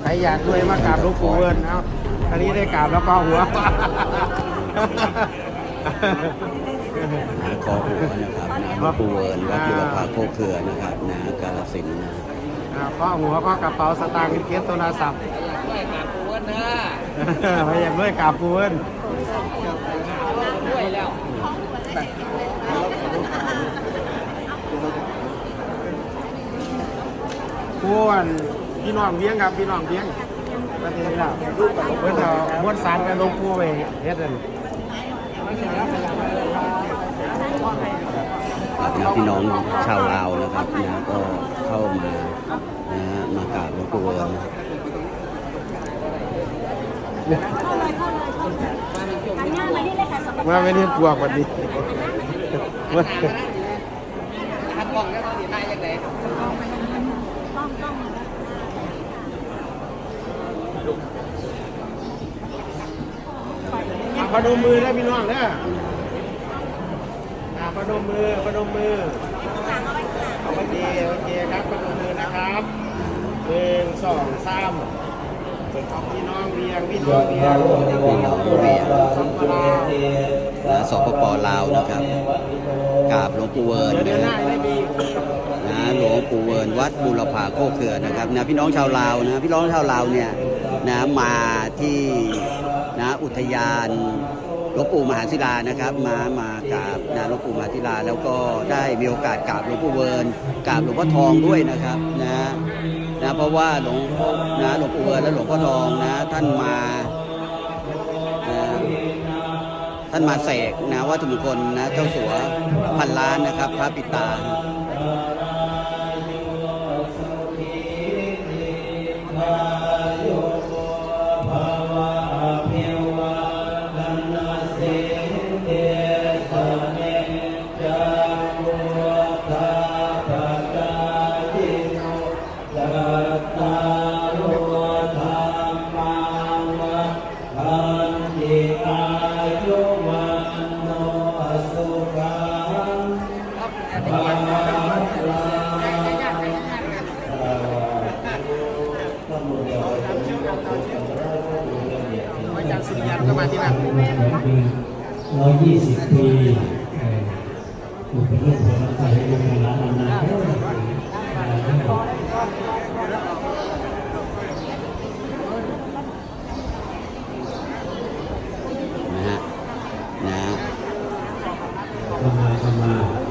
ใครอยากด้วยมากราบหลวงปู่เวิร์นเอาอันนี้ได้กราบแล้วก็หัวนะคอหัวนะครับนะหลวงปู่เวิร์นวัดจุลภาโคกเขือนะครับนะกาลสินธุ์นะอ่าก็หัวก็กระเป๋าสตางค์เป็นเคสโทรศัพท์ด้วยการปูนนะพยายามด้วยกราบปู่เวิร์นด้วยแล้วผู้อัน พี่น้องเบี้ยงครับพี่น้องเบี้ยงประเทศเราเพื่อนเราม้วนสารกันหลวงปู่ไปเฮ็ดอันครับนะพี่น้องชาวลาวนะครับนะก็เข้ามานะฮะมากราบหลวงปู่เวิร์นนะหันหน้ามานี่เลยค่ะสปมาไม่ได้ปวกวันนี้มาทำกล่องแล้วตอนนี้ได้ยังไงต้องต้อง อะ พนมมือได้พี่น้องเด้ออ่าพนมมือพนมมือโอเคโอเคครับพนมมือนะครับหนึ่งสองสามพี่น้องเรียงพี่น้องเรียงพี่น้องเรียนนะสปปลาวนะครับกราบหลวงปู่เวิร์นเดี๋ยนหน้านะนะหลวงปู่เวิร์นวัดบุรพาโคกเขือนะครับนะพี่น้องชาวลาวนะพี่น้องชาวลาวเนี่ยนะมาที่ นะอุทยานหลวงปู่มหาศิลานะครับมามากราบนะหลวงปู่มหาศิลาแล้วก็ได้มีโอกาสกราบหลวงปู่เวิร์นกราบหลวงพ่อทองด้วยนะครับนะนะเพราะว่าหลวงนะหลวงปู่เวิร์นและหลวงพ่อทองนะท่านมานะท่านมาเสกนะวัตถุมงคลนะเจ้าสัวพันล้านนะครับ พระปิตา อาจารย์สุริยันก็มาที่นั่นร้อยยี่สิบปีเอ่ออยู่เป็นลูกเป็นใครเป็นานนานๆ นะฮะนะฮะ เข้ามาเ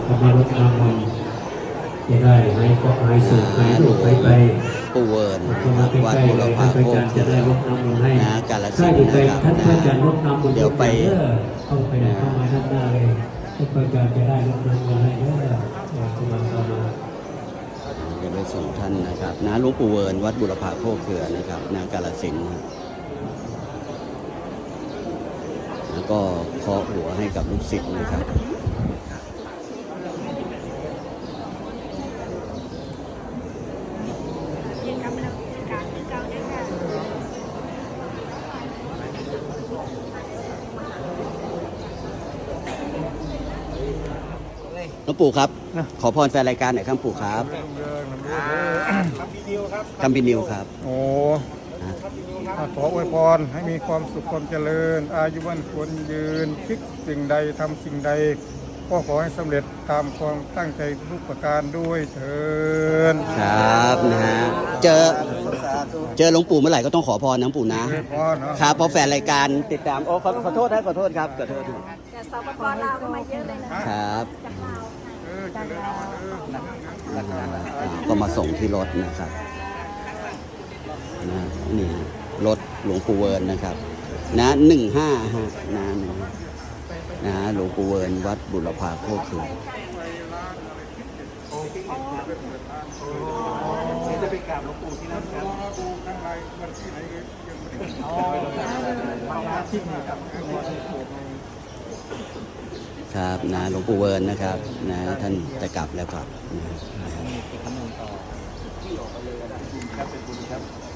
ข้า มารดน้ำมันต์จะได้ให้ก็หายสุขหายโรคหายไปปูเวิร์นเข้ามาใกวัดล้บุรเลยพาท่านพระโคอากจารย์จะได้รดน้ำมนต์ให้นะกาลสิใช่นดูธุ์ไปนะครับท่านพระอาจารย์รดน้ำมนต์เดี๋ยวไปด้อเข้าไปเข้ามาด้านหน้าเลยท่านพระอาจารย์จะได้รดน้ำมนต์ให้เด้อเข้ามาเข้ามาเดี๋ยวไปส่งท่านนะครับนะหลวงปู่เวิร์นวัดบุรพาโคกเขือนะครับนะกาลสินนะแล้วก็เคาะหัวให้กับลูกศิษย์นะครับ ยังกำลังการคือเก่าเนี่ยค่ะ ห ลวงปู่ครับ ขอพรแฟนรายการหน่อยครับปู่ครับครับพี่ดิวครับกัมพินิวครับ โอ้นะขออวยพรให้มีความสุขความเจริญ อายุวันควรยืนคิดสิ่งใดทำสิ่งใด ก็ขอให้สำเร็จตามความตั้งใจทุกประการด้วยเถินครับนะฮะเจอเจอหลวงปู่เมื่อไหร่ก็ต้องขอพรนะหลวงปู่นะอวยพรเนาะครับเพราะแฟนรายการติดตามโอ้ขอขอโทษนะขอโทษครับขอโทษครับแต่สปปลาวก็มาเยอะเลยนะครับ ก็มาส่งที่รถนะครับนะนี่รถหลวงปู่เวิร์นนะครับ นะหนึ่งห้าฮะนะหนึ่งนะหลวงปู่เวิร์นวัดบุรพาโคกเขือจะไปกราบหลวงปู่ที่นั่นครับดูข้างในวันที่ไหนยังไม่ได้มาที่นี่ครับ ครับนะหลวงปู่เวิร์นนะครับนะท่านจะกลับแล้วครับนะครับ